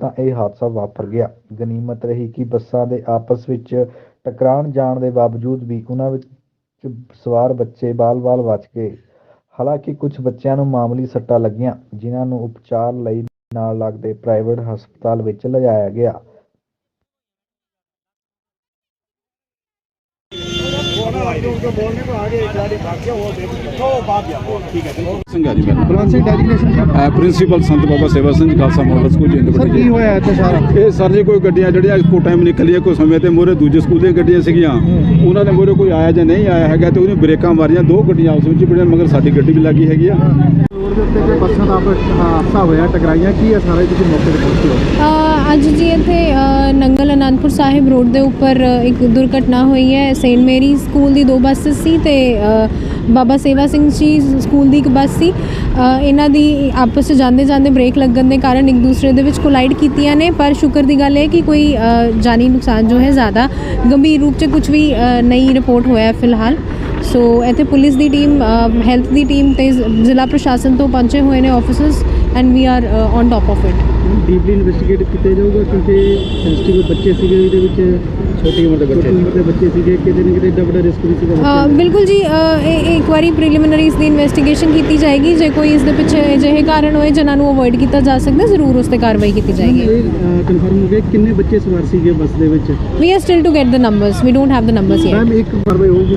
ਤਾਂ ਇਹ ਹਾਦਸਾ ਵਾਪਰ ਗਿਆ। ਗਨੀਮਤ ਰਹੀ ਕਿ ਬੱਸਾਂ ਦੇ ਆਪਸ ਵਿੱਚ ਟਕਰਾਣ ਜਾਣ ਦੇ ਬਾਵਜੂਦ ਵੀ ਉਹਨਾਂ ਵਿੱਚ ਸਵਾਰ ਬੱਚੇ ਬਾਲ-ਬਾਲ ਬਚ ਗਏ। ਹਾਲਾਂਕਿ ਕੁਝ ਬੱਚਿਆਂ ਨੂੰ ਮਾਮੂਲੀ ਸੱਟਾਂ ਲੱਗੀਆਂ, ਜਿਨ੍ਹਾਂ ਨੂੰ ਉਪਚਾਰ ਲਈ ਨਾਲ ਲੱਗਦੇ ਪ੍ਰਾਈਵੇਟ ਹਸਪਤਾਲ ਵਿੱਚ ਲਿਜਾਇਆ ਗਿਆ। Singh ਡੈਜੀਗਨੇਸ਼ਨ principal Sant Baba Seva Singh Khalsa model school Jind sir ਕੀ ਹੋਇਆ ਇੱਥੇ ਸਾਰਾ? ਇਹ ਸਰ ਜੀ ਕੋਈ ਗੱਡੀਆਂ ਜਿਹੜੀਆਂ ਇੱਕੋ ਟਾਈਮ ਨਿਕਲੀਆਂ ਕੋਈ ਸਮੇਂ ਤੇ ਮੋਰੇ ਦੂਜੇ ਸਕੂਲ ਦੀਆਂ ਗੱਡੀਆਂ ਸੀਗੀਆਂ। ਉਹਨਾਂ ਦੇ ਮੋਰੇ ਕੋਈ ਆਇਆ ਜਾਂ ਨਹੀਂ ਆਇਆ ਹੈਗਾ ਤੇ ਉਹਨੇ ਬ੍ਰੇਕਾਂ ਮਾਰੀਆਂ ਦੋ ਗੱਡੀਆਂ ਉਸ ਵਿੱਚ ਬੜੀਆਂ ਮਗਰ ਸਾਡੀ ਗੱਡੀ ਵੀ ਲੱਗੀ ਹੈਗੀ ਆ। ਰੋਡ ਦੇ ਉੱਤੇ ਜੇ ਬੱਸਾਂ ਦਾ ਹਾਦਸਾ ਹੋਇਆ, ਟਕਰਾਈਆਂ ਕੀ ਹੈ ਸਾਰਾ ਤੁਸੀਂ ਮੌਕੇ ਤੇ ਪਹੁੰਚੇ ਹੋ? ਅੱਜ ਜੀ ਇੱਥੇ ਨੰਗਲ ਅਨੰਦਪੁਰ ਸਾਹਿਬ ਰੋਡ ਦੇ ਉੱਪਰ ਇੱਕ ਦੁਰਘਟਨਾ ਹੋਈ ਹੈ। ਸੇਂਟ ਮੈਰੀ ਸਕੂਲ ਦੀ ਦੋ ਬੱਸਸ ਸੀ ਤੇ ਬਾਬਾ ਸੇਵਾ ਸਿੰਘ ਜੀ ਸਕੂਲ ਦੀ ਇੱਕ ਬੱਸ ਸੀ। ਇਹਨਾਂ ਦੀ ਆਪਸ 'ਚ ਜਾਂਦੇ ਜਾਂਦੇ ਬ੍ਰੇਕ ਲੱਗਣ ਦੇ ਕਾਰਨ ਇੱਕ ਦੂਸਰੇ ਦੇ ਵਿੱਚ ਕੋਲਾਈਡ ਕੀਤੀਆਂ ਨੇ। ਪਰ ਸ਼ੁਕਰ ਦੀ ਗੱਲ ਹੈ ਕਿ ਕੋਈ ਜਾਨੀ ਨੁਕਸਾਨ ਜੋ ਹੈ ਜ਼ਿਆਦਾ ਗੰਭੀਰ ਰੂਪ 'ਚ ਕੁਝ ਵੀ ਨਹੀਂ ਰਿਪੋਰਟ ਹੋਇਆ ਫਿਲਹਾਲ। ਸੋ ਇੱਥੇ ਪੁਲਿਸ ਦੀ ਟੀਮ ਹੈਲਥ ਦੀ ਟੀਮ ਤੇ ਜ਼ਿਲ੍ਹਾ ਪ੍ਰਸ਼ਾਸਨ ਤੋਂ ਪਹੁੰਚੇ ਹੋਏ ਨੇ officers and we are on top of it deeply investigate ਕੀਤੇ ਜਾਊਗਾ ਕਿਉਂਕਿ ਸੈਂਸਿਟਿਵ ਬੱਚੇ ਸੀਗੇ ਇਹਦੇ ਵਿੱਚ। ਛੋਟੀ ਉਮਰ ਦੇ ਬੱਚੇ ਛੋਟੀ ਉਮਰ ਦੇ ਬੱਚੇ ਸੀਗੇ ਕਿਤੇ ਨਾ ਕਿਤੇ ਏਡਾ ਵੱਡਾ ਰਿਸਕ ਵੀ ਸੀਗਾ। ਬਿਲਕੁਲ ਜੀ ਅ, ਇਹ ਇਹ ਇੱਕ ਵਾਰੀ ਪ੍ਰੀਲਿਮਿਨਰੀਜ਼ ਦੀ ਇਨਵੈਸਟੀਗੇਸ਼ਨ ਕੀਤੀ ਜਾਏਗੀ। ਜੇ ਕੋਈ ਇਸ ਦੇ ਪਿੱਛੇ ਅਜਿਹੇ ਕਾਰਨ ਹੋਏ ਜਿਨ੍ਹਾਂ ਨੂੰ ਅਵੋਇਡ ਕੀਤਾ ਜਾ ਸਕਦਾ ਜ਼ਰੂਰ ਉਸ ਤੇ ਕਾਰਵਾਈ ਕੀਤੀ ਜਾਏਗੀ। ਕਨਫਰਮ ਹੋ ਗਿਆ ਕਿੰਨੇ ਬੱਚੇ ਸਵਾਰ ਸੀਗੇ ਬੱਸ ਦੇ ਵਿੱਚ? We are still to get the numbers we don't have the numbers yet ma'am ਇੱਕ ਕਾਰਵਾਈ ਹੋਊਗੀ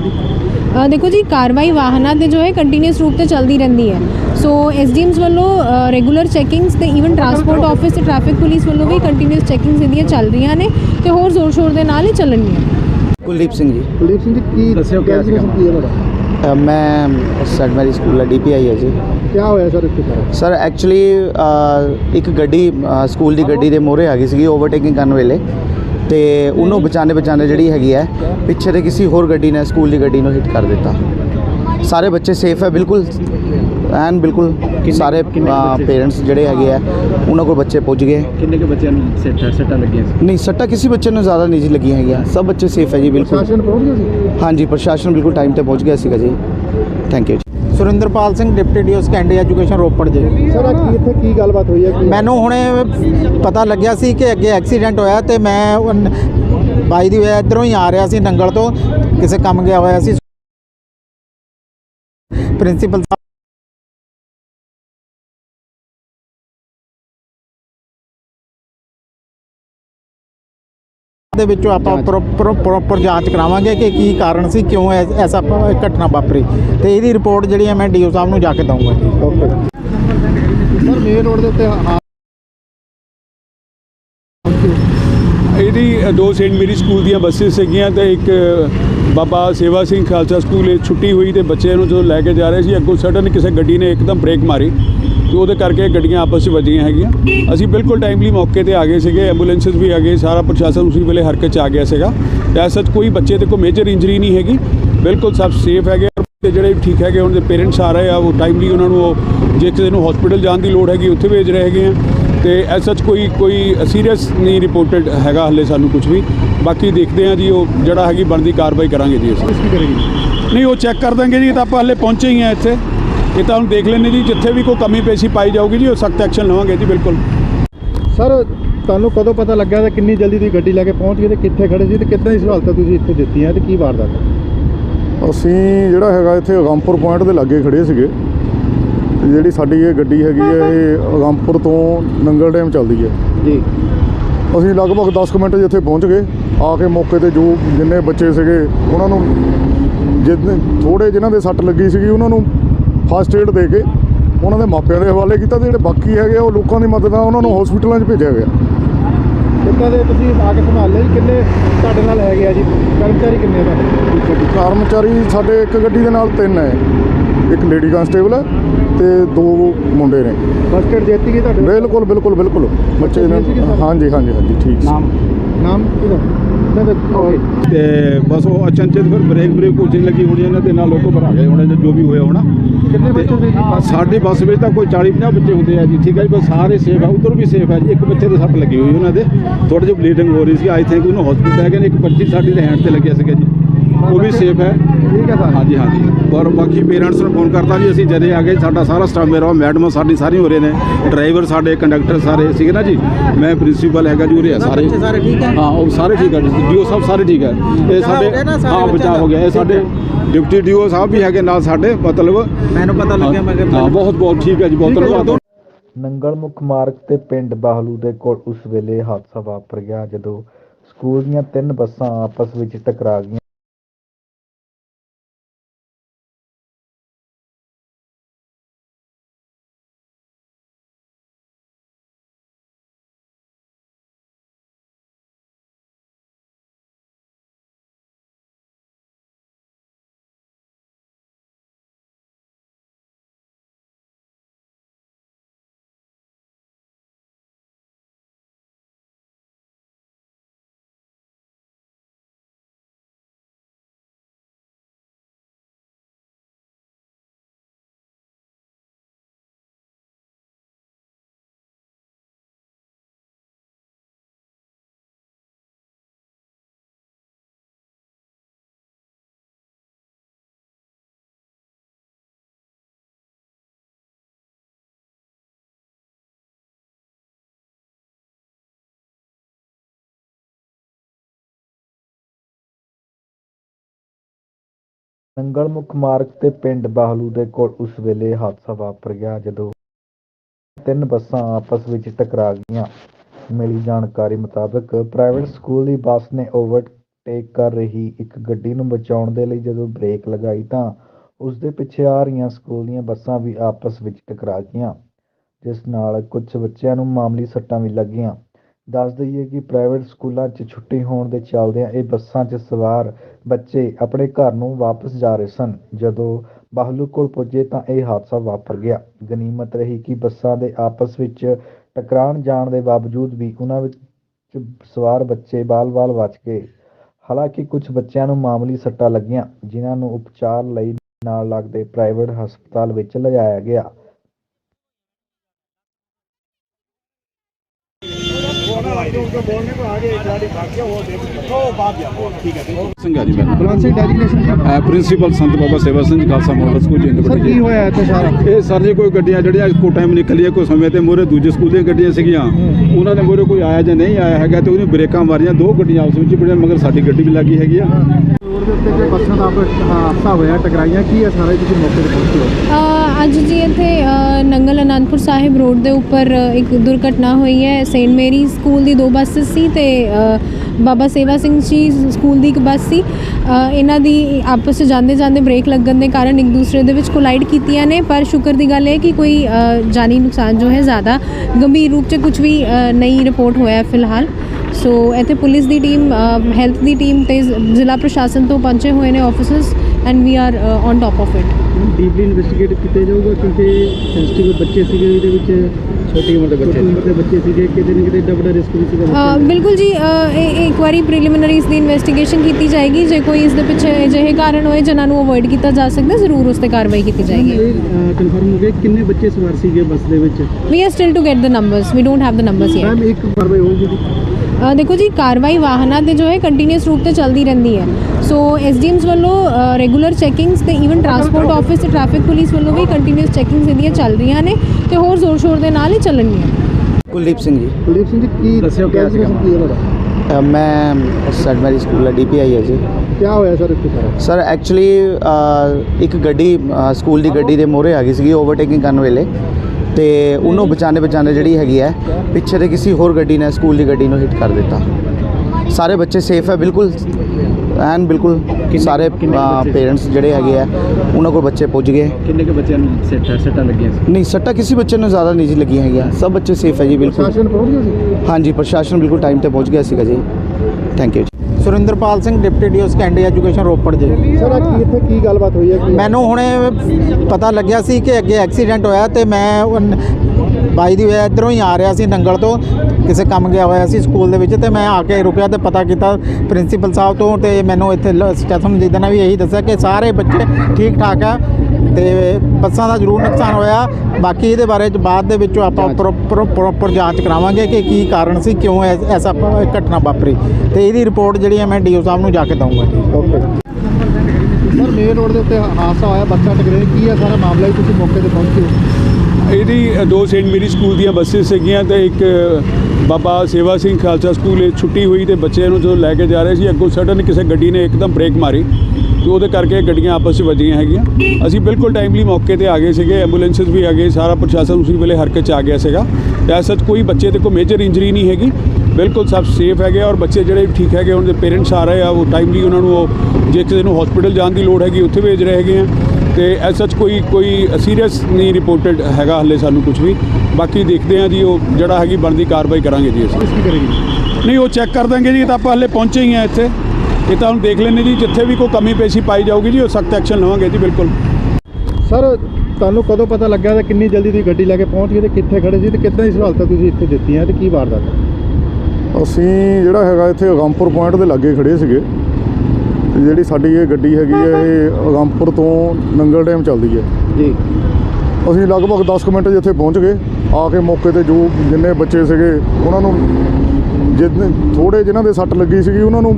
ਦੇਖੋ ਜੀ ਕਾਰਵਾਈ ਵਾਹਨਾਂ ਤੇ ਜੋ ਹੈ ਕੰਟੀਨਿਊਸ ਰੂਪ ਤੇ ਚੱਲਦੀ ਰਹਿੰਦੀ ਹੈ। ਸੋ ਐਸਡੀਐਮਸ ਵੱਲੋਂ ਰੈਗੂਲਰ ਚੈਕਿੰਗਸ ਤੇ ਈਵਨ ਟਰਾਂਸਪੋਰਟ ਆਫਿਸ ਤੇ ਟ੍ਰੈਫਿਕ ਪੁਲਿਸ ਵੱਲੋਂ ਵੀ ਕੰਟੀਨਿਊਸ ਚੈਕਿੰਗਸ ਇਹਦੀਆਂ ਚੱਲ ਰਹੀਆਂ ਨੇ ਤੇ ਹੋਰ ਜ਼ੋਰ ਸ਼ੋਰ ਦੇ ਨਾਲ ਹੀ ਚੱਲਣਗੀਆਂ। ਕੁਲਦੀਪ ਸਿੰਘ ਜੀ। ਕੁਲਦੀਪ ਸਿੰਘ ਜੀ ਕੀ ਦੱਸਿਓ ਕਿਆ ਹੈ ਤੁਹਾਡਾ? ਮੈਂ ਸੈਂਟ ਮੈਰੀ ਸਕੂਲ ਦਾ ਡੀਪੀਆਈ ਹੈ ਜੀ। ਕੀ ਹੋਇਆ ਸਰ ਇੱਥੇ ਸਾਰਾ? ਐਕਚੁਅਲੀ ਇੱਕ ਗੱਡੀ ਸਕੂਲ ਦੀ ਗੱਡੀ ਦੇ ਮੋਹਰੇ ਆ ਗਈ ਸੀਗੀ ਓਵਰਟੇਕਿੰਗ ਕਰਨ ਵੇਲੇ। ਤੇ ਉਹਨੂੰ ਬਚਾਣੇ ਬਚਾਣੇ ਜਿਹੜੀ ਹੈਗੀ ਹੈ ਪਿੱਛੇ ਦੇ ਕਿਸੇ ਹੋਰ ਗੱਡੀ ਨੇ ਸਕੂਲ ਦੀ ਗੱਡੀ ਨੂੰ ਹਿੱਟ ਕਰ ਦਿੱਤਾ ਸਾਰੇ ਬੱਚੇ ਸੇਫ ਹੈ ਬਿਲਕੁਲ ਐਨ ਬਿਲਕੁਲ ਸਾਰੇ ਪੇਰੈਂਟਸ ਜਿਹੜੇ ਹੈਗੇ ਆ ਉਹਨਾਂ ਕੋਲ ਬੱਚੇ ਪੁੱਜ ਗਏ ਕਿੰਨੇ ਕੇ ਬੱਚਿਆਂ ਨੂੰ ਸੱਟਾਂ ਸੱਟਾਂ ਲੱਗੀਆਂ ਸੀ ਨਹੀਂ ਸੱਟਾਂ ਕਿਸੇ ਬੱਚੇ ਨੂੰ ਜ਼ਿਆਦਾ ਨਹੀਂ ਜੀ ਲੱਗੀਆਂ ਹੈਗੀਆਂ ਸਭ ਬੱਚੇ ਸੇਫ ਹੈ ਜੀ ਬਿਲਕੁਲ ਸ਼ਾਸਨ ਪਹੁੰਚ ਗਿਆ ਸੀ ਹਾਂਜੀ ਪ੍ਰਸ਼ਾਸਨ ਬਿਲਕੁਲ ਟਾਈਮ ਤੇ ਪਹੁੰਚ ਗਿਆ ਸੀਗਾ ਜੀ thank you Surinderpal Singh deputy DO secondary education Ropar ji sir ਅੱਜ ਕੀ ਇੱਥੇ ਕੀ ਗੱਲਬਾਤ ਹੋਈ ਹੈ ਕੀ ਮੈਨੂੰ ਹੁਣੇ ਪਤਾ ਲੱਗਿਆ ਸੀ ਕਿ ਅੱਗੇ ਐਕਸੀਡੈਂਟ ਹੋਇਆ ਤੇ ਮੈਂ ਉਨ- ਬਾਈ ਦੀ ਵੇ ਇਧਰੋਂ ਹੀ ਆ ਰਿਹਾ ਸੀ ਨੰਗਲ ਤੋਂ ਕਿਸੇ ਕੰਮ ਗਿਆ ਹੋਇਆ ਸੀ। ਪ੍ਰਿੰਸੀਪਲ ਸਾਹਿਬ ਦੇ ਵਿੱਚੋਂ ਆਪਾਂ ਪ੍ਰੋਪਰ ਪ੍ਰੋਪਰ ਜਾਂਚ ਕਰਾਵਾਂਗੇ ਕਿ ਕੀ ਕਾਰਨ ਸੀ ਕਿਉਂ ਐਸਾ ਘਟਨਾ ਵਾਪਰੀ। ਤੇ ਇਹਦੀ ਰਿਪੋਰਟ ਜਿਹੜੀ ਹੈ ਮੈਂ ਡੀਓ ਸਾਹਿਬ ਨੂੰ ਜਾ ਕੇ ਦਊਂਗਾ। ਜੀ ਓਕੇ ਸਰ ਮੇਨ ਰੋਡ ਦੇ ਉੱਤੇ ਹਾਂ ਇਹਦੀ ਅ, ਦੋ ਸੇਂਟ ਮੇਰੀ ਸਕੂਲ ਦੀਆਂ ਬੱਸਿਸ ਹੈਗੀਆਂ ਤੇ ਇੱਕ ਬਾਬਾ ਸੇਵਾ ਸਿੰਘ ਖਾਲਸਾ ਸਕੂਲ, ਇਹ ਛੁੱਟੀ ਹੋਈ ਤੇ ਬੱਚੇ ਨੂੰ ਜਦੋਂ ਲੈ ਕੇ ਜਾ ਰਹੇ ਸੀ, ਅੱਗੋਂ ਸਡਨ ਕਿਸੇ ਗੱਡੀ ਨੇ ਇੱਕਦਮ ਬ੍ਰੇਕ ਮਾਰੀ ਤੇ ਉਹਦੇ ਕਰਕੇ ਗੱਡੀਆਂ ਆਪਸ ਵਿੱਚ ਵੱਜੀਆਂ ਹੈਗੀਆਂ। ਅਸੀਂ ਬਿਲਕੁਲ ਟਾਈਮਲੀ ਮੌਕੇ ਤੇ ਆ ਗਏ ਸੀਗੇ ਐਂਬੂਲੈਂਸਸ ਵੀ ਆ ਗਏ, ਸਾਰਾ ਪ੍ਰਸ਼ਾਸਨ ਉਸੇ ਵੇਲੇ ਹਰਕਤ 'ਚ ਆ ਗਿਆ ਸੀਗਾ। ਤੇ ਐਸ ਸੱਚ ਕੋਈ ਬੱਚੇ ਤੇ ਕੋਈ ਮੇਜਰ ਇੰਜਰੀ ਨਹੀਂ ਹੈਗੀ, ਬਿਲਕੁਲ ਸਭ ਸੇਫ ਹੈਗੇ। ਤੇ ਜਿਹੜੇ ਠੀਕ ਹੈਗੇ ਉਹਨਾਂ ਦੇ ਪੇਰੈਂਟਸ ਆ ਰਹੇ ਆ, ਉਹ ਟਾਈਮਲੀ ਉਹਨਾਂ ਨੂੰ ਉਹ, ਜੇ ਕਿਸੇ ਨੂੰ ਹਸਪੀਟਲ ਜਾਣ ਦੀ ਲੋੜ ਹੈਗੀ, ਉੱਥੇ ਭੇਜ ਰਹੇ ਹੈਗੇ ਆ। ਤੇ ਐਸ ਸੱਚ ਕੋਈ ਕੋਈ ਸੀਰੀਅਸ ਨਹੀਂ ਰਿਪੋਰਟਡ ਹੈਗਾ ਹਲੇ ਸਾਨੂੰ ਕੁਝ ਵੀ। ਬਾਕੀ ਦੇਖਦੇ ਆ ਜੀ ਉਹ ਜਿਹੜਾ ਹੈਗੀ ਬਣਦੀ ਕਾਰਵਾਈ ਕਰਾਂਗੇ ਜੀ ਅਸੀਂ। ਕੀ ਕਰੇਗੀ ਨਹੀਂ ਉਹ ਚੈੱਕ ਕਰ ਦਾਂਗੇ ਜੀ ਤਾਂ ਆਪਾਂ ਹਲੇ ਪਹੁੰਚੇ ਹੀ ਆ ਇੱਥੇ। ਇਹ ਤਾਂ ਹੁਣ ਦੇਖ ਲੈਣੇ ਜੀ ਜਿੱਥੇ ਵੀ ਕੋਈ ਕਮੀ ਪੇਸ਼ੀ ਪਾਈ ਜਾਊਗੀ ਜੀ ਉਹ ਸਖਤ ਐਕਸ਼ਨ ਲਵਾਂਗੇ ਜੀ ਬਿਲਕੁਲ। ਸਰ ਤੁਹਾਨੂੰ ਕਦੋਂ ਪਤਾ ਲੱਗਾ ਤੇ ਕਿੰਨੀ ਜਲਦੀ ਤੁਸੀਂ ਗੱਡੀ ਲੈ ਕੇ ਪਹੁੰਚ ਗਏ ਤੇ ਕਿੱਥੇ ਖੜੇ ਸੀ ਤੇ ਕਿੱਦਾਂ ਦੀ ਸਹੂਲਤਾਂ ਤੁਸੀਂ ਇੱਥੇ ਦਿੱਤੀਆਂ ਤੇ ਕੀ ਵਾਰਦਾਤ? ਹੈ? ਅਸੀਂ ਜਿਹੜਾ ਹੈਗਾ ਇੱਥੇ ਅਗੰਪੁਰ ਪੁਆਇੰਟ ਦੇ ਲਾਗੇ ਖੜੇ ਸੀਗੇ। ਜਿਹੜੀ ਸਾਡੀ ਇਹ ਗੱਡੀ ਹੈਗੀ ਹੈ ਇਹ ਅਗੰਪੁਰ ਤੋਂ ਨੰਗਲ ਡੈਮ ਚੱਲਦੀ ਹੈ। ਜੀ। ਅਸੀਂ ਲਗਭਗ 10 ਕੁ ਮਿੰਟ ਇੱਥੇ ਪਹੁੰਚ ਗਏ। ਆ ਕੇ ਮੌਕੇ ਤੇ ਜੋ ਜਿੰਨੇ ਬੱਚੇ ਸੀਗੇ ਉਹਨਾਂ ਨੂੰ ਜਿੰਨੇ ਥੋੜੇ ਜਿਨ੍ਹਾਂ ਦੇ ਸੱਟ ਲੱਗੀ ਸੀਗੀ ਉਹਨਾਂ ਨੂੰ ਫਸਟ ਏਡ ਦੇ ਕੇ ਉਹਨਾਂ ਦੇ ਮਾਪਿਆਂ ਦੇ ਹਵਾਲੇ ਕੀਤਾ ਤੇ ਜਿਹੜੇ ਬਾਕੀ ਹੈਗੇ ਉਹ ਲੋਕਾਂ ਦੀ ਮਦਦ ਨਾਲ ਉਹਨਾਂ ਨੂੰ ਹਸਪੀਟਲਾਂ 'ਚ ਭੇਜਿਆ ਗਿਆ। ਦੇ ਤੁਸੀਂ ਆ ਕੇ ਸੰਭਾਲ ਜੀ ਕਿੰਨੇ ਤੁਹਾਡੇ ਨਾਲ ਹੈਗੇ ਆ ਜੀ? ਕਰਮਚਾਰੀ ਕਿੰਨੇ ਤੁਹਾਡੇ? ਕਰਮਚਾਰੀ ਸਾਡੇ ਇੱਕ ਗੱਡੀ ਦੇ ਨਾਲ ਤਿੰਨ ਹੈ। ਇੱਕ ਲੇਡੀ ਕਾਂਸਟੇਬਲ ਹੈ ਤੇ ਦੋ ਮੁੰਡੇ ਨੇ। ਏਡ ਦਿੱਤੀ ਗਈ ਤੁਹਾਡੇ ਬਿਲਕੁਲ ਬਿਲਕੁਲ ਬਿਲਕੁਲ। ਬੱਚੇ ਨੇ ਹਾਂਜੀ ਹਾਂਜੀ ਹਾਂਜੀ ਠੀਕ ਸੀ। ਨਾਮ? ਕਿਹਦਾ ਓਕੇ। ਤੇ ਬਸ ਉਹ ਅਚਨਚੇਤ ਫਿਰ ਬ੍ਰੇਕ ਬ੍ਰੇਕ ਕੋਚਿੰਗ ਲੱਗੀ ਹੋਣੀ ਇਹਨਾਂ ਦੇ ਨਾਲ ਲੋਕੋ ਭਰਾ ਗਏ ਹੋਣੇ ਜੋ ਵੀ ਹੋਇਆ ਹੋਣਾ। ਕਿੰਨੇ ਬੱਚੇ ਸੀ ਜੀ ਸਾਡੀ ਬੱਸ ਵਿੱਚ ਤਾਂ ਕੋਈ 40 50 ਬੱਚੇ ਹੁੰਦੇ ਆ ਜੀ ਠੀਕ ਹੈ ਜੀ ਬਸ ਸਾਰੇ ਸੇਫ ਆ ਉਧਰ ਵੀ ਸੇਫ ਹੈ ਜੀ ਇੱਕ ਬੱਚੇ ਦੇ ਸੱਟ ਲੱਗੀ ਹੋਈ ਉਹਨਾਂ ਦੇ। ਥੋੜੀ ਜਿਹੀ ਬਲੀਡਿੰਗ ਹੋ ਰਹੀ ਸੀ ਆਈ ਥਿੰਕ ਉਹਨੂੰ ਹਸਪੀਟਲ ਲੈ ਗਏ ਨੇ ਇੱਕ ਬੱਚੀ ਸਾਡੀ ਦੇ ਹੈਂਡ ਤੇ ਲੱਗਿਆ ਸੀਗਾ ਜੀ। ਉਹ ਵੀ ਸੇਫ ਹੈ। ਠੀਕ ਹੈ ਸਰ। ਹਾਂਜੀ ਹਾਂਜੀ। ਔਰ ਬਾਕੀ ਪੇਰੈਂਟਸ ਨੂੰ ਫੋਨ ਕਰਤਾ ਜੀ ਅਸੀਂ ਜਦੇ ਆ ਗਏ ਸਾਡਾ ਸਾਰਾ ਸਟਾਫ ਮੇਰਾ ਮੈਡਮ ਸਾਡੀ ਸਾਰੀ ਹੋ ਰਹੇ ਨੇ। ਡਰਾਈਵਰ ਸਾਡੇ ਕੰਡਕਟਰ ਸਾਰੇ ਸੀਗੇ ਨਾ ਜੀ? ਮੈਂ ਪ੍ਰਿੰਸੀਪਲ ਹੈਗਾ ਜੀ ਉਰੇ ਆ ਸਾਰੇ। ਸਾਰੇ ਠੀਕ ਹੈ? ਹਾਂ ਉਹ ਸਾਰੇ ਠੀਕ ਹੈ ਡੀਓ ਸਾਹਿਬ ਸਾਰੇ ਠੀਕ ਹੈ। ਇਹ ਸਾਡੇ ਹੋ ਸਾਰੇ ਹਾਂ? ਗਿਆ। ਇਹ ਸਾਡੇ ਡਿਪਟੀ ਡੀਓ ਸਾਹਿਬ ਵੀ ਹੈਗੇ ਨਾਲ ਸਾਡੇ ਮਤਲਬ ਮੈਨੂੰ ਪਤਾ ਲੱਗਿਆ ਮੈਂ ਹਾਂ ਬਹੁਤ ਬਹੁਤ ਠੀਕ ਹੈ ਜੀ ਬਹੁਤ ਧੰਨਵਾਦ। ਨੰਗਲ ਮੁੱਖ ਮਾਰਗ ਤੇ ਪਿੰਡ ਬਾਹਲੂ ਦੇ ਕੋਲ ਉਸ ਵੇਲੇ ਹਾਦਸਾ ਵਾਪਰ ਗਿਆ ਜਦੋਂ ਸਕੂਲ ਦੀਆਂ ਤਿੰਨ ਬੱਸਾਂ ਆਪਸ ਵਿੱਚ ਟਕਰਾ ਗਈਆਂ। ਨੰਗਲ ਮੁੱਖ ਮਾਰਗ ਤੇ ਪਿੰਡ ਬਾਹਲੂ ਦੇ ਕੋਲ ਉਸ ਵੇਲੇ ਹਾਦਸਾ ਵਾਪਰ ਗਿਆ ਜਦੋਂ ਤਿੰਨ ਬੱਸਾਂ ਆਪਸ ਵਿੱਚ ਟਕਰਾ ਗਈਆਂ। ਮਿਲੀ ਜਾਣਕਾਰੀ ਮੁਤਾਬਕ ਪ੍ਰਾਈਵੇਟ ਸਕੂਲ ਦੀ ਬੱਸ ਨੇ ਓਵਰਟੇਕ ਕਰ ਰਹੀ ਇੱਕ ਗੱਡੀ ਨੂੰ ਬਚਾਉਣ ਦੇ ਲਈ ਜਦੋਂ ਬ੍ਰੇਕ ਲਗਾਈ ਤਾਂ ਉਸ ਦੇ ਪਿੱਛੇ ਆ ਰਹੀਆਂ ਸਕੂਲ ਦੀਆਂ ਬੱਸਾਂ ਵੀ ਆਪਸ ਵਿੱਚ ਟਕਰਾ ਗਈਆਂ, ਜਿਸ ਨਾਲ ਕੁਝ ਬੱਚਿਆਂ ਨੂੰ ਮਾਮੂਲੀ ਸੱਟਾਂ ਵੀ ਲੱਗੀਆਂ। ਦੱਸ ਦਈਏ ਕਿ ਪ੍ਰਾਈਵੇਟ ਸਕੂਲਾਂ 'ਚ ਛੁੱਟੀ ਹੋਣ ਦੇ ਚੱਲਦਿਆਂ ਇਹ ਬੱਸਾਂ 'ਚ ਸਵਾਰ ਬੱਚੇ ਆਪਣੇ ਘਰ ਨੂੰ ਵਾਪਸ ਜਾ ਰਹੇ ਸਨ। ਜਦੋਂ ਬਾਹਲੂ ਕੋਲ ਪੁੱਜੇ ਤਾਂ ਇਹ ਹਾਦਸਾ ਵਾਪਰ ਗਿਆ। ਗਨੀਮਤ ਰਹੀ ਕਿ ਬੱਸਾਂ ਦੇ ਆਪਸ ਵਿੱਚ ਟਕਰਾਣ ਜਾਣ ਦੇ ਬਾਵਜੂਦ ਵੀ ਉਹਨਾਂ ਵਿੱਚ ਸਵਾਰ ਬੱਚੇ ਬਾਲ-ਬਾਲ ਬਚ ਗਏ ਹਾਲਾਂਕਿ ਕੁਝ ਬੱਚਿਆਂ ਨੂੰ ਮਾਮੂਲੀ ਸੱਟਾਂ ਲੱਗੀਆਂ, ਜਿਨ੍ਹਾਂ ਨੂੰ ਉਪਚਾਰ ਲਈ ਨਾਲ ਲੱਗਦੇ ਪ੍ਰਾਈਵੇਟ ਹਸਪਤਾਲ ਵਿੱਚ ਲਿਜਾਇਆ ਗਿਆ। ਸਿੰਘ ਆ ਜੀ ਮੈਂ ਬਲਵੰਤ ਸਿੰਘ ਡੈਜੀਗਨੇਸ਼ਨ ਪ੍ਰਿੰਸੀਪਲ ਸੰਤ Baba Seva Singh ji Khalsa model school ji sir ਕੀ ਹੋਇਆ ਇੱਥੇ ਸਾਰਾ? ਇਹ ਸਰ ਜੀ ਕੋਈ ਗੱਡੀਆਂ ਜਿਹੜੀਆਂ ਕੋ ਟਾਈਮ ਨਿਕਲੀਆਂ ਕੋਈ ਸਮੇਂ ਤੇ ਮੋਰੇ ਦੂਜੇ ਸਕੂਲ ਦੀਆਂ ਗੱਡੀਆਂ ਸੀਗੀਆਂ। ਉਹਨਾਂ ਦੇ ਮੋਰੇ ਕੋਈ ਆਇਆ ਜਾਂ ਨਹੀਂ ਆਇਆ ਹੈਗਾ ਤੇ ਉਹਨੇ ਬ੍ਰੇਕਾਂ ਮਾਰੀਆਂ ਦੋ ਗੱਡੀਆਂ ਆਪਸ ਵਿੱਚ ਬੜੀਆਂ ਮਗਰ ਸਾਡੀ ਗੱਡੀ ਵੀ ਲੱਗੀ ਹੈਗੀ ਆ। ਉੱਤੇ ਜੇ ਬੱਸਾਂ ਦਾ ਹਾਦਸਾ ਹੋਇਆ, ਟਕਰਾਈਆਂ ਕੀ ਹੈ ਸਾਰਾ ਤੁਸੀਂ ਮੌਕੇ ਤੇ ਪਹੁੰਚੇ ਹੋ? ਅੱਜ ਜੀ ਇੱਥੇ ਨੰਗਲ ਅਨੰਦਪੁਰ ਸਾਹਿਬ ਰੋਡ ਦੇ ਉੱਪਰ ਇੱਕ ਦੁਰਘਟਨਾ ਹੋਈ ਹੈ। ਸੇਂਟ ਮੇਰੀ ਸਕੂਲ ਦੀ ਦੋ ਬੱਸਸ ਸੀ ਤੇ ਬਾਬਾ ਸੇਵਾ ਸਿੰਘ ਜੀ ਸਕੂਲ ਦੀ ਇੱਕ ਬੱਸ ਸੀ। ਇਹਨਾਂ ਦੀ ਆਪਸ 'ਚ ਜਾਂਦੇ ਜਾਂਦੇ ਬ੍ਰੇਕ ਲੱਗਣ ਦੇ ਕਾਰਨ ਇੱਕ ਦੂਸਰੇ ਦੇ ਵਿੱਚ ਕੋਲਾਈਡ ਕੀਤੀਆਂ ਨੇ। ਪਰ ਸ਼ੁਕਰ ਦੀ ਗੱਲ ਹੈ ਕਿ ਕੋਈ ਜਾਨੀ ਨੁਕਸਾਨ ਜੋ ਹੈ ਜ਼ਿਆਦਾ ਗੰਭੀਰ ਰੂਪ 'ਚ ਕੁਝ ਵੀ ਨਹੀਂ ਰਿਪੋਰਟ ਹੋਇਆ ਫਿਲਹਾਲ। ਸੋ ਇੱਥੇ ਪੁਲਿਸ ਦੀ ਟੀਮ ਹੈਲਥ ਦੀ ਟੀਮ ਤੇ ਜ਼ਿਲ੍ਹਾ ਪ੍ਰਸ਼ਾਸਨ ਤੋਂ ਪਹੁੰਚੇ ਹੋਏ ਨੇ officers and we are on top of it deeply investigate ਕੀਤਾ ਜਾਊਗਾ ਕਿਉਂਕਿ ਸੈਂਸਿਟਿਵ ਬੱਚੇ ਸੀਗੇ ਇਹਦੇ ਵਿੱਚ ਛੋਟੀ ਉਮਰ ਦੇ ਬੱਚੇ ਛੋਟੀ ਉਮਰ ਦੇ ਬੱਚੇ ਸੀਗੇ ਕਿਤੇ ਨਾ ਕਿਤੇ ਏਡਾ ਵੱਡਾ ਰਿਸਕ ਵੀ ਸੀਗਾ ਬਿਲਕੁਲ ਜੀ ਇੱਕ ਵਾਰੀ ਪ੍ਰੀਲਿਮਿਨਰੀ ਇਸ ਦੀ ਇਨਵੈਸਟੀਗੇਸ਼ਨ ਕੀਤੀ ਜਾਏਗੀ ਜੇ ਕੋਈ ਇਸ ਦੇ ਪਿੱਛੇ ਅਜਿਹੇ ਕਾਰਨ ਹੋਏ ਜਿਨ੍ਹਾਂ ਨੂੰ ਅਵੋਇਡ ਕੀਤਾ ਜਾ ਸਕਦਾ ਜ਼ਰੂਰ ਉਸ ਤੇ ਕਾਰਵਾਈ ਕੀਤੀ ਜਾਏਗੀ। ਕਨਫਰਮ ਹੋ ਗਿਆ ਕਿੰਨੇ ਬੱਚੇ ਸਵਾਰ ਸੀਗੇ ਬੱਸ ਦੇ ਵਿੱਚ? We are still to get the numbers we don't have the numbers yet ma'am ਇੱਕ ਕਾਰਵਾਈ ਹੋਊਗੀ ਦੇਖੋ ਜੀ ਕਾਰਵਾਈ ਵਾਹਨਾਂ ਤੇ ਜੋ ਹੈ ਕੰਟੀਨਿਊਸ ਰੂਪ ਤੇ ਚੱਲਦੀ ਰਹਿੰਦੀ ਹੈ। ਸੋ ਐਸਡੀਐਮਸ ਵੱਲੋਂ ਰੈਗੂਲਰ ਚੈਕਿੰਗਸ ਤੇ ਇਵਨ ਟਰਾਂਸਪੋਰਟ ਆਫਿਸ ਤੇ ਟ੍ਰੈਫਿਕ ਪੁਲਿਸ ਵੱਲੋਂ ਵੀ ਕੰਟੀਨਿਊਸ ਚੈਕਿੰਗਸ ਇਹਦੀਆਂ ਚੱਲ ਰਹੀਆਂ ਨੇ ਤੇ ਹੋਰ ਜ਼ੋਰ ਸ਼ੋਰ ਦੇ ਨਾਲ ਹੀ ਚੱਲਣਗੀਆਂ। ਕੁਲਦੀਪ ਸਿੰਘ ਜੀ। ਕੁਲਦੀਪ ਸਿੰਘ ਜੀ ਕੀ ਦੱਸਿਓ ਕੀ ਸੀਗਾ ਕੀ ਹੈ ਤੁਹਾਡਾ? ਅ, ਮੈਂ ਸੈਂਟ ਮੈਰੀ ਸਕੂਲ ਦਾ ਡੀਪੀਆਈ ਹੈ ਜੀ। ਕੀ ਹੋਇਆ ਸਰ ਇੱਥੇ ਸਾਰਾ? ਸਰ ਐਕਚੁਅਲੀ ਇੱਕ ਗੱਡੀ ਸਕੂਲ ਦੀ ਗੱਡੀ ਦੇ ਮੋਹਰੇ ਆ ਗਈ ਸੀਗੀ ਓਵਰਟੇਕਿੰਗ ਕਰਨ ਵੇਲੇ। ਤੇ ਉਹਨੂੰ ਬਚਾਣੇ ਬਚਾਣੇ ਜਿਹੜੀ ਹੈਗੀ ਹੈ ਪਿੱਛੇ ਦੇ ਕਿਸੇ ਹੋਰ ਗੱਡੀ ਨੇ ਸਕੂਲ ਦੀ ਗੱਡੀ ਨੂੰ ਹਿੱਟ ਕਰ ਦਿੱਤਾ। ਸਾਰੇ ਬੱਚੇ ਸੇਫ ਹੈ ਬਿਲਕੁਲ ਐਨ ਬਿਲਕੁਲ ਸਾਰੇ ਪੇਰੈਂਟਸ ਜਿਹੜੇ ਹੈਗੇ ਆ ਉਹਨਾਂ ਕੋਲ ਬੱਚੇ ਪੁੱਜ ਗਏ। ਕਿੰਨੇ ਕੇ ਬੱਚਿਆਂ ਨੂੰ ਸੱਟਾਂ ਸੱਟਾਂ ਲੱਗੀਆਂ ਨਹੀਂ ਸੱਟਾਂ ਕਿਸੇ ਬੱਚੇ ਨੂੰ ਜ਼ਿਆਦਾ ਨਹੀਂ ਜੀ ਲੱਗੀਆਂ ਹੈਗੀਆਂ ਸਭ ਬੱਚੇ ਸੇਫ ਹੈ ਜੀ ਬਿਲਕੁਲ। ਪ੍ਰਸ਼ਾਸਨ ਪਹੁੰਚ ਗਿਆ ਸੀ? ਹਾਂਜੀ ਪ੍ਰਸ਼ਾਸਨ ਬਿਲਕੁਲ ਟਾਈਮ ਤੇ ਪਹੁੰਚ ਗਿਆ ਸੀਗਾ ਜੀ। ਥੈਂਕ ਯੂ ਜੀ। Surinderpal Singh deputy DO secondary education Ropar ji. Sir ਆਹ ਕੀ ਇੱਥੇ ਕੀ ਗੱਲਬਾਤ ਹੋਈ ਹੈ? ਕੀ ਮੈਨੂੰ ਹੁਣੇ ਪਤਾ ਲੱਗਿਆ ਸੀ ਕਿ ਅੱਗੇ ਐਕਸੀਡੈਂਟ ਹੋਇਆ ਤੇ ਮੈਂ ਬਾਈ ਦੀ ਵੇ ਇੱਧਰੋਂ ਹੀ ਆ ਰਿਹਾ ਸੀ ਨੰਗਲ ਤੋਂ। ਕਿਸੇ ਕੰਮ ਗਿਆ ਹੋਇਆ ਸੀ ਸਕੂਲ ਦੇ ਵਿੱਚ ਤੇ ਮੈਂ ਆ ਕੇ ਰੁਕਿਆ ਤੇ ਪਤਾ ਕੀਤਾ ਪ੍ਰਿੰਸੀਪਲ ਸਾਹਿਬ ਤੋਂ ਤੇ ਮੈਨੂੰ ਇੱਥੇ ਸਟੇਸ਼ਨ ਜੀ ਨੇ ਵੀ ਇਹੀ ਦੱਸਿਆ ਕਿ ਸਾਰੇ ਬੱਚੇ ਠੀਕ ਠਾਕ ਆ। ਤੇ ਬੱਸਾਂ ਦਾ ਜ਼ਰੂਰ ਨੁਕਸਾਨ ਹੋਇਆ। ਬਾਕੀ ਇਹਦੇ ਬਾਰੇ ਚ ਬਾਅਦ ਦੇ ਵਿੱਚ ਆਪਾਂ ਪ੍ਰੋਪਰ ਪ੍ਰੋਪਰ ਜਾਂਚ ਕਰਾਵਾਂਗੇ ਕਿ ਕੀ ਕਾਰਨ ਸੀ ਕਿਉਂ ਐਸਾ ਘਟਨਾ ਵਾਪਰੀ। ਤੇ ਇਹਦੀ ਰਿਪੋਰਟ ਜਿਹੜੀ ਹੈ ਮੈਂ ਡੀਓ ਸਾਹਿਬ ਨੂੰ ਜਾ ਕੇ ਦਊਂਗਾ ਜੀ। ਓਕੇ। ਮੇਨ ਰੋਡ ਦੇ ਉੱਤੇ ਹਾਦਸਾ ਹੋਇਆ ਬੱਚਾ ਟਕਰੇ ਕੀ ਹੈ ਸਾਰਾ ਮਾਮਲਾ ਜੀ? ਤੁਸੀਂ ਮੌਕੇ ਤੇ ਪਹੁੰਚੇ ਹੋ। ਇਹਦੀ ਦੋ ਸੇਂਟ ਮੇਰੀ ਸਕੂਲ ਦੀਆਂ ਬੱਸਿਸ ਸੀਗੀਆਂ ਤੇ ਇੱਕ ਬਾਬਾ ਸੇਵਾ ਸਿੰਘ ਖਾਲਸਾ ਸਕੂਲ ਛੁੱਟੀ ਹੋਈ ਤੇ ਬੱਚੇ ਨੂੰ ਜਦੋਂ ਲੈ ਕੇ ਜਾ ਰਹੇ ਸੀ ਅੱਗੋਂ ਸਡਨ ਕਿਸੇ ਗੱਡੀ ਨੇ ਇੱਕਦਮ ਬ੍ਰੇਕ ਮਾਰੀ। ਤੇ ਉਹਦੇ ਕਰਕੇ ਗੱਡੀਆਂ ਆਪਸ ਵਿੱਚ ਵੱਜੀਆਂ ਹੈਗੀਆਂ। ਅਸੀਂ ਬਿਲਕੁਲ ਟਾਈਮਲੀ ਮੌਕੇ ਤੇ ਆ ਗਏ ਸੀਗੇ ਐਂਬੂਲੈਂਸਸ ਵੀ ਆ ਗਏ ਸਾਰਾ ਪ੍ਰਸ਼ਾਸਨ ਉਸੇ ਵੇਲੇ ਹਰਕਤ 'ਚ ਆ ਗਿਆ ਸੀਗਾ। ਤੇ ਸੱਚ ਕੋਈ ਬੱਚੇ ਤੇ ਕੋਈ ਮੇਜਰ ਇੰਜਰੀ ਨਹੀਂ ਹੈਗੀ। ਬਿਲਕੁਲ ਸਭ ਸੇਫ ਹੈਗੇ ਔਰ ਬੱਚੇ ਜਿਹੜੇ ਠੀਕ ਹੈਗੇ ਉਹਨਾਂ ਦੇ ਪੇਰੈਂਟਸ ਆ ਰਹੇ ਆ ਉਹ ਟਾਈਮਲੀ ਉਹਨਾਂ ਨੂੰ ਉਹ ਜੇ ਕਿਸੇ ਨੂੰ ਹਸਪੀਟਲ ਜਾਣ ਦੀ ਲੋੜ ਹੈਗੀ ਉੱਥੇ ਭੇਜ ਰਹੇ ਹੈਗੇ ਆ। ਤੇ ਐਸ ਸੱਚ ਕੋਈ ਕੋਈ ਸੀਰੀਅਸ ਨਹੀਂ ਰਿਪੋਰਟਡ ਹੈਗਾ ਹੱਲੇ ਸਾਨੂੰ ਕੁਝ ਵੀ। ਬਾਕੀ ਦੇਖਦੇ ਹਾਂ ਜੀ ਉਹ ਜਿਹੜਾ ਹੈਗੀ ਬਣਦੀ ਕਾਰਵਾਈ ਕਰਾਂਗੇ ਜੀ ਅਸੀਂ। ਨਹੀਂ ਉਹ ਚੈੱਕ ਕਰ ਦਾਂਗੇ ਜੀ ਤਾਂ ਆਪਾਂ ਹੱਲੇ ਪਹੁੰਚੇ ਹੀ ਆ ਇੱਥੇ। ਇਹ ਤਾਂ ਹੁਣ ਦੇਖ ਲੈਂਦੇ ਜੀ ਜਿੱਥੇ ਵੀ ਕੋਈ ਕਮੀ ਪੇਸ਼ੀ ਪਾਈ ਜਾਊਗੀ ਜੀ ਉਹ ਸਖਤ ਐਕਸ਼ਨ ਲਵਾਂਗੇ ਜੀ ਬਿਲਕੁਲ। ਸਰ ਤੁਹਾਨੂੰ ਕਦੋਂ ਪਤਾ ਲੱਗਿਆ ਤੇ ਕਿੰਨੀ ਜਲਦੀ ਤੁਸੀਂ ਗੱਡੀ ਲੈ ਕੇ ਪਹੁੰਚ ਗਏ ਤੇ ਕਿੱਥੇ ਖੜੇ ਸੀ ਤੇ ਕਿੱਦਾਂ ਦੀ ਸਹੂਲਤਾਂ ਤੁਸੀਂ ਇੱਥੇ ਦਿੱਤੀਆਂ ਤੇ ਕੀ ਵਾਰਦਾਤ ਅਸੀਂ ਜਿਹੜਾ ਹੈਗਾ ਇੱਥੇ ਅਗੰਪੁਰ ਪੁਆਇੰਟ ਦੇ ਲਾਗੇ ਖੜੇ ਸੀਗੇ। ਤੇ ਜਿਹੜੀ ਸਾਡੀ ਇਹ ਗੱਡੀ ਹੈਗੀ ਹੈ ਇਹ ਅਗੰਪੁਰ ਤੋਂ ਨੰਗਲ ਡੈਮ ਚੱਲਦੀ ਹੈ। ਜੀ। ਅਸੀਂ ਲਗਭਗ 10 ਕੁ ਮਿੰਟ 'ਚ ਇੱਥੇ ਪਹੁੰਚ ਗਏ ਆ ਕੇ ਮੌਕੇ ਤੇ ਜੋ ਜਿੰਨੇ ਬੱਚੇ ਸੀਗੇ ਉਹਨਾਂ ਨੂੰ ਜਿੰਨੇ ਥੋੜੇ ਜਿਨ੍ਹਾਂ ਦੇ ਸੱਟ ਲੱਗੀ ਸੀਗੀ ਉਹਨਾਂ ਨੂੰ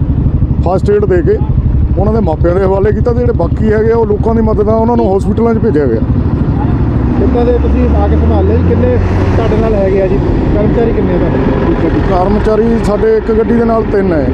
ਫਸਟ ਏਡ ਦੇ ਕੇ ਉਹਨਾਂ ਦੇ ਮਾਪਿਆਂ ਦੇ ਹਵਾਲੇ ਕੀਤਾ ਤੇ ਜਿਹੜੇ ਬਾਕੀ ਹੈਗੇ ਉਹ ਲੋਕਾਂ ਦੀ ਮਦਦ ਨਾਲ ਉਹਨਾਂ ਨੂੰ ਹਸਪੀਟਲਾਂ 'ਚ ਭੇਜਿਆ ਗਿਆ। ਦੇ ਤੁਸੀਂ ਆ ਕੇ ਸੰਭਾਲ ਲਿਆ ਜੀ ਕਿੰਨੇ ਤੁਹਾਡੇ ਨਾਲ ਹੈਗੇ ਆ ਜੀ? ਕਰਮਚਾਰੀ ਕਿੰਨੇ ਆ ਤੁਹਾਡੇ? ਕਰਮਚਾਰੀ ਸਾਡੇ ਇੱਕ ਗੱਡੀ ਦੇ ਨਾਲ ਤਿੰਨ ਹੈ।